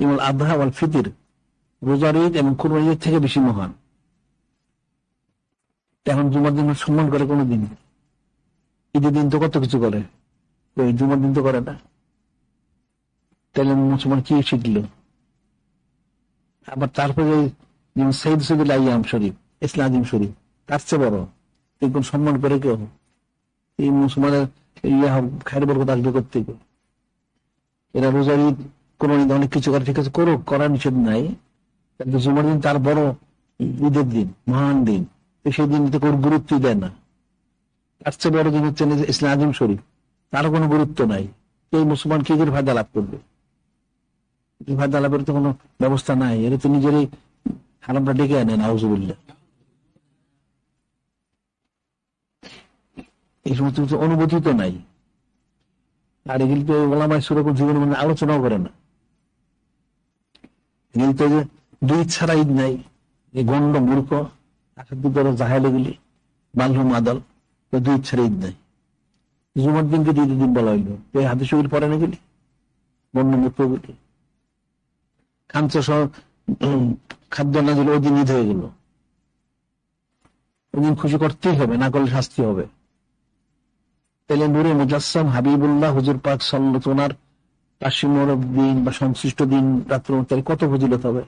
ইমুল ঈদ এবং কুরবানি ঈদ থেকে বেশি মহান। এখন দিন সম্মান করে কোনো দিন ঈদের দিন তো কত কিছু করে। জুমার দিন তো করে না। তাহলে মুসলমান কি শিখলো? আবার তারপরে যেমন সৈদ সৈদুল আইয়াম শরীফ ইসলাম আজিম শরীফ, তার চেয়ে বড়। এরকম সম্মান করে কেউ। এই মুসলমানের ইয়া খায়ের বরকত আসবে করতে এরা রোজার ঈদ, কোন ঈদ, অনেক কিছু করে, ঠিক আছে, করুক, করার নিষেধ নাই। কিন্তু জুমার দিন তার বড় ঈদের দিন, মহান দিন। সেই দিন কোনো গুরুত্ব দেয় না। তার চেয়ে বড় দিন হচ্ছে ইসলাম আজিম শরীফ। তারও কোনো গুরুত্ব নাই। এই মুসলমান কি করে ফায়দা লাভ করবে? ফায়দা লাভের তো কোনো ব্যবস্থা নাই। এরা তো নিজেরই হারামটা ডেকে আনে নাউজুবিল্লা এই সমস্ত অনুভূতি তো নাই। আর এগুলি তো ওলামায় সেরকম জীবনে মানে আলোচনাও করে না। এগুলি তো যে দুই ছাড়া ঈদ নাই এই গন্ড মূর্খ আসাদুদ্দর জাহেল এগুলি বাংলা মাদাল তো দুই ছাড়া ঈদ নাই। জুমার দিনকে ঈদের দিন বলা হইল। এই হাতে শরীর পরে না গেলি গন্ড মূর্খ গুলি খাঞ্চ সহ খাদ্য না দিলে ওই দিন ঈদ হয়ে গেল। ওই দিন খুশি করতেই হবে, না করলে শাস্তি হবে। নুরে মুজাসম হাবিবুল্লাহ হুজুর পাক সাল্লার কাশিমর দিন বা সংশ্লিষ্ট দিন রাত্র কত ফজিলত হবে?